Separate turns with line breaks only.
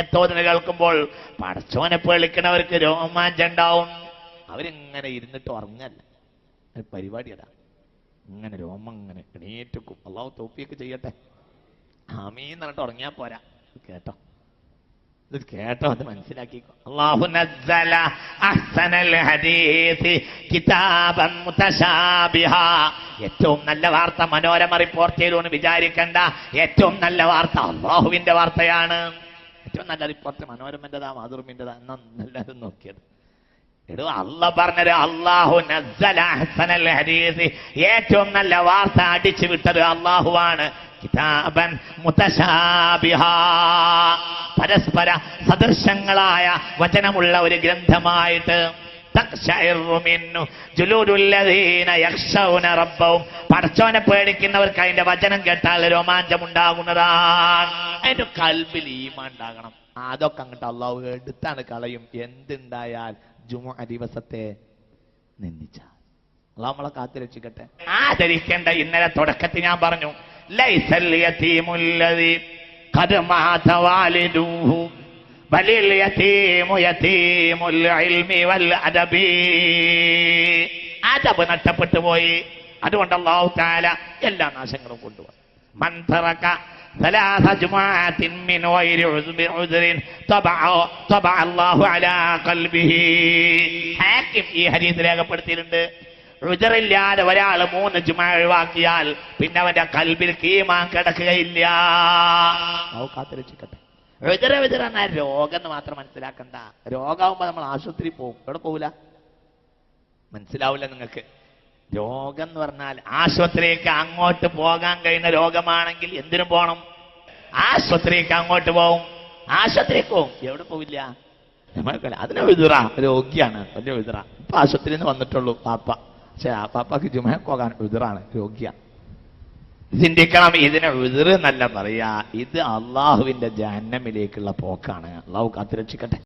തോന്നുന്ന കേൾക്കുമ്പോൾ പടച്ചോനെ പേളിക്കണവർക്ക് രോമാഞ്ചം ഉണ്ടാവും അവരിങ്ങനെ ഇരുന്നിട്ട് ഉറങ്ങല്ല. പരിപാടി അതാ ഇങ്ങനെ രോമം ഇങ്ങനെ എണീറ്റക്കും അള്ളാഹു തോപ്പിയൊക്കെ ചെയ്യട്ടെ. ഹമീന്ന് പറഞ്ഞിട്ട് ഉറങ്ങിയാ പോരാ. കേട്ടോ. ഇത് കേട്ടോ അത് മനസ്സിലാക്കിക്കോ. അള്ളാഹു നസ്സല അഹ്സനൽ ഹദീസ് കിതാബൻ മുതശാബിഹ. ഏറ്റവും നല്ല വാർത്ത മനോരമ റിപ്പോർട്ട് ചെയ്തു എന്ന് വിചാരിക്കണ്ട. ഏറ്റവും നല്ല വാർത്ത അള്ളാഹുവിന്റെ വാർത്തയാണ്. ഏറ്റവും നല്ല റിപ്പോർട്ട് മനോരമന്റെതാ മാതൃമിന്റെതാ എന്നാ എല്ലാവരും നോക്കിയത്. എടോ അല്ല പറഞ്ഞത് അള്ളാഹു ഹദീസ്. ഏറ്റവും നല്ല വാർത്ത അടിച്ചു വിട്ടത് അള്ളാഹുവാണ് കിതാബൻ പരസ്പര സദൃശങ്ങളായ വചനമുള്ള ഒരു ഗ്രന്ഥമായിട്ട് പടച്ചോനെ പേടിക്കുന്നവർക്ക് അതിന്റെ വചനം കേട്ടാൽ രോമാഞ്ചം ഉണ്ടാകുന്നതാണ് അതിന്റെ കൽബിൽ ഈമാൻ ഉണ്ടാകണം. അതൊക്കെ അങ്ങോട്ട് അള്ളാഹു എടുത്താണ് കളയും. എന്തുണ്ടായാൽ ജുമ ദിവസത്തെ നിന്ദിച്ച അള്ളാഹു നമ്മളെ കാത്തു രക്ഷിക്കട്ടെ. ആദരിക്കേണ്ട. ഇന്നലെ തുടക്കത്തിൽ ഞാൻ പറഞ്ഞു ലൈസൽ യതീമുല്ലദീ ഖദ് മാത വാലിദുഹു ബലിൽ യതീമു യതീമുൽ ഇൽമി വൽ അദബി അദബ് നഷ്ടപ്പെട്ടു പോയി അതുകൊണ്ട് അള്ളാഹു താല എല്ലാ നാശങ്ങളും കൊണ്ടുവന്നു من ترك ثلاث جمعات من غير عذر عذر طبع طبع الله على قلبه ഹാക്കിം ഈ ഹരീത് രേഖപ്പെടുത്തിയിട്ടുണ്ട് ഉജറില്ലാതെ ഒരാൾ മൂന്ന് ജുമ ഒഴിവാക്കിയാൽ പിന്നെ അവന്റെ കൽബിൽ കീമാൻ കിടക്കുകയില്ല കാത്തിരക്ഷിക്കട്ടെ ഉജറ വെജര എന്നാ രോഗം എന്ന് മാത്രം മനസ്സിലാക്കണ്ട. രോഗമാകുമ്പോ നമ്മൾ ആശുപത്രി പോകും എവിടെ പോവില്ല മനസ്സിലാവില്ല നിങ്ങൾക്ക്. രോഗം എന്ന് പറഞ്ഞാൽ ആശുപത്രിക്ക് അങ്ങോട്ട് പോകാൻ കഴിയുന്ന രോഗമാണെങ്കിൽ എന്തിനു പോകണം ആശുപത്രിക്ക് അങ്ങോട്ട് പോവും. ആശുപത്രിക്ക് പോവും. എവിടെ പോവില്ല? അതിനെ എഴുതുറ രോഗിയാണ്. വലിയ വിതുറ. ഇപ്പൊ ആശുപത്രിയിൽ നിന്ന് വന്നിട്ടുള്ളൂ പാപ്പ. പക്ഷെ ആ പാപ്പക്ക് ജുമ പോകാൻ വിതുറാണ്. രോഗിയാണ് ചിന്തിക്കണം ഇതിനെ ഉതിർ എന്നല്ല പറയാ ഇത് അള്ളാഹുവിന്റെ ജഹന്നമിലേക്കുള്ള പോക്കാണ്. അള്ളാഹു കാത്തിരക്ഷിക്കട്ടെ.